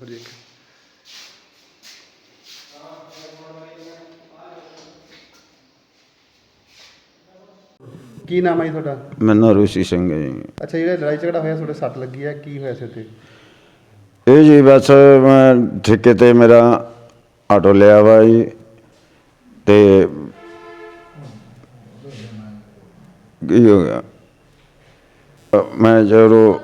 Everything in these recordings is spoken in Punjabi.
ਫਿਰ ਕੀ ਨਾਮ ਹੈ ਤੁਹਾਡਾ? ਮੈਨੂੰ ਰੂਸੀ ਸਿੰਘ ਹੈ ਅੱਛਾ ਜਿਹੜਾ ਲੜਾਈ ਝਗੜਾ ਹੋਇਆ ਤੁਹਾਡੇ ਸੱਟ ਲੱਗੀ ਹੈ ਕੀ ਹੋਇਆ ਸੀ ਉੱਥੇ? ਇਹ ਜੀ ਬਸ ਮੈਂ ਠੇਕੇ ਤੇ ਮੇਰਾ ਆਟੋ ਲਿਆ ਵਾ ਜੀ ਤੇ ਕੀ ਹੋ ਗਿਆ? ਮੈਂ ਜਦੋਂ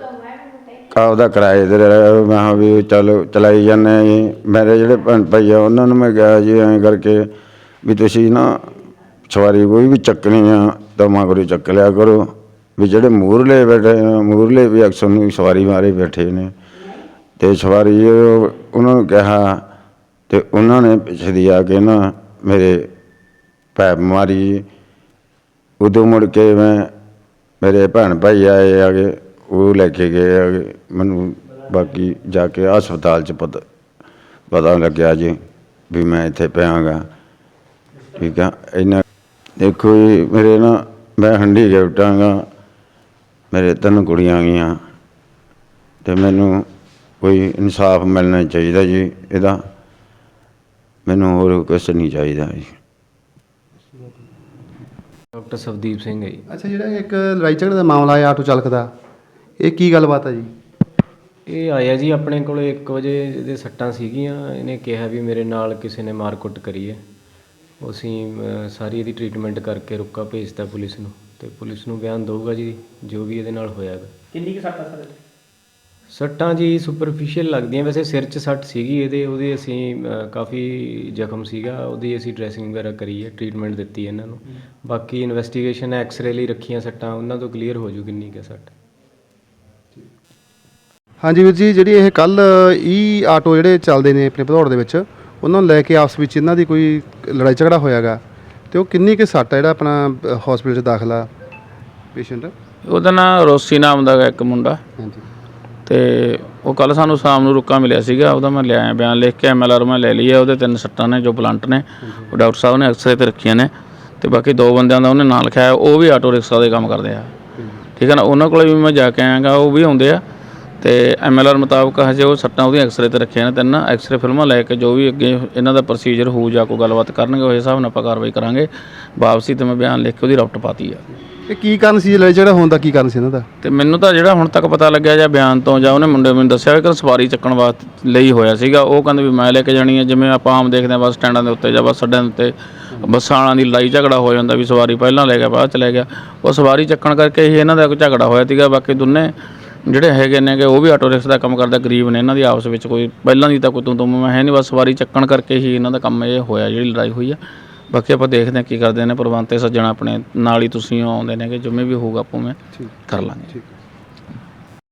ਆਪਦਾ ਕਿਰਾਏ ਤੇ ਰਿਹਾ ਮੈਂ ਹਾਂ ਵੀ ਚਲੋ ਚਲਾਈ ਜਾਂਦੇ ਹਾਂ ਜੀ। ਮੇਰੇ ਜਿਹੜੇ ਭੈਣ ਭਾਈ ਆ ਉਹਨਾਂ ਨੂੰ ਮੈਂ ਕਿਹਾ ਜੀ ਐਂ ਕਰਕੇ ਵੀ ਤੁਸੀਂ ਨਾ ਸਵਾਰੀ ਕੋਈ ਵੀ ਚੱਕਣੀ ਆ ਤਾਂ ਮਗਰੋਂ ਚੱਕ ਲਿਆ ਕਰੋ। ਵੀ ਜਿਹੜੇ ਮੂਰਲੇ ਬੈਠੇ ਆ, ਮੂਰਲੇ ਵੀ ਅਕਸਰ ਨੂੰ ਸਵਾਰੀ ਮਾਰੇ ਬੈਠੇ ਨੇ। ਤੇ ਸਵਾਰੀ ਉਹ- ਉਹਨਾਂ ਨੂੰ ਕਿਹਾ ਤੇ ਉਹਨਾਂ ਨੇ ਪਿੱਛੇ ਦੀ ਆ ਕੇ ਨਾ ਮੇਰੇ ਪੈਪ ਮਾਰੀ। ਉਦੋਂ ਮੁੜ ਕੇ ਮੈਂ ਮੇਰੇ ਭੈਣ ਭਾਈ ਆਏ ਆਗੇ ਉਹ ਲੈ ਕੇ ਗਏ ਆਗੇ ਮੈਨੂੰ ਬਾਕੀ ਜਾ ਕੇ ਹਸਪਤਾਲ ਚ ਪਤਾ ਪਤਾ ਲੱਗਿਆ ਜੀ ਵੀ ਮੈਂ ਇੱਥੇ ਪਿਆਗਾ। ਠੀਕ ਆ ਇਹਨਾਂ ਦੇਖੋ ਜੀ ਮੇਰੇ ਨਾ ਮੈਂ ਹੰਡੀ ਗਿਫਟਾਂਗਾ ਮੇਰੇ ਤਿੰਨ ਕੁੜੀਆਂ ਗਈਆਂ ਤੇ ਮੈਨੂੰ ਕੋਈ ਇਨਸਾਫ ਮਿਲਣਾ ਚਾਹੀਦਾ ਜੀ ਇਹਦਾ ਮੈਨੂੰ ਹੋਰ ਕੁਛ ਨਹੀਂ ਚਾਹੀਦਾ ਜੀ। ਡਾਕਟਰ ਸਵਦੀਪ ਸਿੰਘ ਹੈ ਜੀ। ਅੱਛਾ ਜਿਹੜਾ ਇੱਕ ਲੜਾਈ ਝਗੜੇ ਦਾ ਮਾਮਲਾ ਹੈ ਆਟੋ ਚਾਲਕ ਦਾ। ਇਹ ਕੀ ਗੱਲਬਾਤ ਹੈ ਜੀ? ਇਹ ਆਇਆ ਜੀ ਆਪਣੇ ਕੋਲੇ 1 ਵਜੇ ਇਹਦੇ ਸੱਟਾਂ ਸੀਗੀਆਂ ਇਹਨੇ ਕਿਹਾ ਵੀ ਮੇਰੇ ਨਾਲ ਕਿਸੇ ਨੇ ਮਾਰਕੁੱਟ ਕਰੀ ਹੈ। ਅਸੀਂ ਅਹ, ਸਾਰੀ ਇਹਦੀ ਟ੍ਰੀਟਮੈਂਟ ਕਰਕੇ ਰੁੱਕਾ ਭੇਜਤਾ ਪੁਲਿਸ ਨੂੰ। ਤੇ ਪੁਲਿਸ ਨੂੰ ਬਿਆਨ ਦਊਗਾ ਜੀ ਜੋ ਵੀ ਇਹਦੇ ਨਾਲ ਹੋਇਆ ਗਾ ਕਿੰਨੀ ਕੁ ਸੱਟ ਆ ਸਰ? ਸੱਟਾਂ ਜੀ ਸੁਪਰਫੀਸ਼ੀਅਲ ਲੱਗਦੀਆਂ ਵੈਸੇ ਸਿਰ 'ਚ ਸੱਟ ਸੀਗੀ ਇਹਦੇ ਉਹਦੇ ਅਸੀਂ ਅਹ, ਕਾਫੀ ਜ਼ਖਮ ਸੀਗਾ ਉਹਦੀ ਅਸੀਂ ਡਰੈਸਿੰਗ ਵਗੈਰਾ ਕਰੀ ਹੈ ਟ੍ਰੀਟਮੈਂਟ ਦਿੱਤੀ ਇਹਨਾਂ ਨੂੰ। ਬਾਕੀ ਇਨਵੈਸਟੀਗੇਸ਼ਨ ਐਕਸ-ਰੇ ਲਈ ਰੱਖੀਆਂ ਸੱਟਾਂ ਉਹਨਾਂ ਤੋਂ ਕਲੀਅਰ ਹੋ ਜੂ ਕਿੰਨੀ ਕੁ ਹੈ ਸੱਟ। ਹਾਂਜੀ ਵੀਰ ਜੀ ਜਿਹੜੀ ਇਹ ਕੱਲ ਈ ਆਟੋ ਜਿਹੜੇ ਚੱਲਦੇ ਨੇ ਆਪਣੇ ਭਦੌੜ ਦੇ ਵਿੱਚ ਉਹਨਾਂ ਨੂੰ ਲੈ ਕੇ ਆਪਸ ਵਿੱਚ ਇਹਨਾਂ ਦੀ ਕੋਈ ਲੜਾਈ ਝਗੜਾ ਹੋਇਆਗਾ ਤੇ ਉਹ ਕਿੰਨੀ ਕੁ ਸੱਟ ਹੈ ਜਿਹੜਾ ਆਪਣਾ ਹਸਪੀਟਲ 'ਚ ਦਾਖਲਾ ਪੇਸ਼ੈਂਟ ਉਹਦਾ ਨਾਂ ਰੋਸੀ ਨਾਮ ਦਾ ਹੈਗਾ ਇੱਕ ਮੁੰਡਾ। ਹਾਂਜੀ। ਤੇ ਉਹ ਕੱਲ ਸਾਨੂੰ ਸ਼ਾਮ ਨੂੰ ਰੁੱਕਾ ਮਿਲਿਆ ਸੀਗਾ ਉਹਦਾ ਮੈਂ ਲਿਆਇਆ ਬਿਆਨ ਲਿਖ ਕੇ ਐਮਐਲਆਰ ਮੈਂ ਲੈ ਲਈ ਹੈ ਉਹਦੇ ਤਿੰਨ ਸੱਟਾਂ ਨੇ ਜੋ ਬਲੰਟ ਨੇ ਉਹ ਡਾਕਟਰ ਸਾਹਿਬ ਨੇ ਐਕਸਰੇ ਤੇ ਰੱਖੀਆਂ ਨੇ ਤੇ ਬਾਕੀ ਦੋ ਬੰਦਿਆਂ ਦਾ ਉਹਨੇ ਨਾਂ ਲਿਖਿਆ ਹੈ, ਉਹ ਵੀ ਆਟੋ ਰਿਕਸ਼ਾ ਦੇ ਕੰਮ ਕਰਦੇ ਆ। ਠੀਕ ਹੈ ਨਾ ਉਹਨਾਂ ਕੋਲੇ ਵੀ ਮੈਂ ਜਾ ਕੇ ਆਇਆਗਾ ਉਹ ਵੀ ਆਉਂਦੇ ਆ ਤੇ ਐਮਐਲਆਰ ਮੁਤਾਬਕ ਹਜੇ ਉਹ ਸੱਟਾਂ ਉਹਦੀਆਂ ਐਕਸਰੇ ਤੇ ਰੱਖੀਆਂ ਨੇ ਤਿੰਨ ਐਕਸਰੇ ਫਿਲਮਾਂ ਲੈ ਕੇ ਜੋ ਵੀ ਅੱਗੇ ਇਹਨਾਂ ਦਾ ਪ੍ਰੋਸੀਜਰ ਹੋਊ ਜਾਂ ਕੋਈ ਗੱਲਬਾਤ ਕਰਨਗੇ ਉਸ ਹਿਸਾਬ ਨਾਲ ਆਪਾਂ ਕਾਰਵਾਈ ਕਰਾਂਗੇ। ਵਾਪਸੀ ਤੇ ਮੈਂ ਬਿਆਨ ਲਿਖ ਕੇ ਉਹਦੀ ਰਫਟ ਪਾਤੀ ਆ। ਇਹ ਕੀ ਕਾਰਨ ਸੀ ਲੜਾਈ ਝਗੜਾ ਹੋਣ ਦਾ ਕੀ ਕਾਰਨ ਸੀ ਇਹਨਾਂ ਦਾ? ਤੇ ਮੈਨੂੰ ਤਾਂ ਜਿਹੜਾ ਹੁਣ ਤੱਕ ਪਤਾ ਲੱਗਿਆ ਜਾਂ ਬਿਆਨ ਤੋਂ ਜਾਂ ਉਹਨੇ ਮੁੰਡੇ ਮੈਨੂੰ ਦੱਸਿਆ ਕਿ ਸਵਾਰੀ ਚੱਕਣ ਵਾਸਤੇ ਲਈ ਹੋਇਆ ਸੀਗਾ ਉਹ ਕਹਿੰਦੇ ਵੀ ਮੈਂ ਲੈ ਕੇ ਜਾਣੀ ਹੈ ਜਿਵੇਂ ਆਪਾਂ ਆਮ ਦੇਖਦੇ ਹਾਂ ਬੱਸ ਸਟੈਂਡਾਂ ਦੇ ਉੱਤੇ ਜਾਂ ਬੱਸ ਅੱਡਿਆਂ ਦੇ ਉੱਤੇ ਬੱਸਾਂ ਵਾਲਾਂ ਦੀ ਲੜਾਈ ਝਗੜਾ ਹੋ ਜਾਂਦਾ ਵੀ ਸਵਾਰੀ ਪਹਿਲਾਂ ਲੈ ਗਿਆ ਬਾਅਦ ਚ ਲੈ ਗਿਆ। ਉਹ ਸਵਾਰੀ ਚੱਕਣ ਕਰਕੇ ਹੀ ਇਹਨਾਂ ਦਾ ਕੋਈ ਝਗੜਾ ਹੋਇਆ ਸੀਗਾ ਬਾਕੀ ਦੋਨੇ ਜਿਹੜੇ ਹੈਗੇ ਨੇਗੇ ਉਹ ਵੀ ਆਟੋ ਰਿਕਸ਼ਾ ਦਾ ਕੰਮ ਕਰਦੇ ਗਰੀਬ ਨੇ ਇਹਨਾਂ ਦੀ ਆਪਸ ਵਿੱਚ ਕੋਈ ਪਹਿਲਾਂ ਦੀ ਤਾਂ ਕੋਈ ਤੂੰ ਤੂੰ ਮੈਂ ਹੈ ਨਹੀਂ ਬਸ ਸਵਾਰੀ ਚੱਕਣ ਕਰਕੇ ਹੀ ਇਹਨਾਂ ਦਾ ਕੰਮ ਇਹ ਹੋਇਆ ਜਿਹੜੀ ਲੜਾਈ ਹੋਈ ਆ। ਬਾਕੀ ਆਪਾਂ ਦੇਖਦੇ ਹਾਂ ਕੀ ਕਰਦੇ ਨੇ ਪ੍ਰਬੰਧ ਤੇ ਸੱਜਣ ਆਪਣੇ ਨਾਲ ਹੀ ਤੁਸੀਂ ਆਉਂਦੇ ਨੇ ਕਿ ਜਿਵੇਂ ਵੀ ਹੋਊਗਾ ਆਪੋ ਮੈਂ ਕਰ ਲਾਂਗੇ।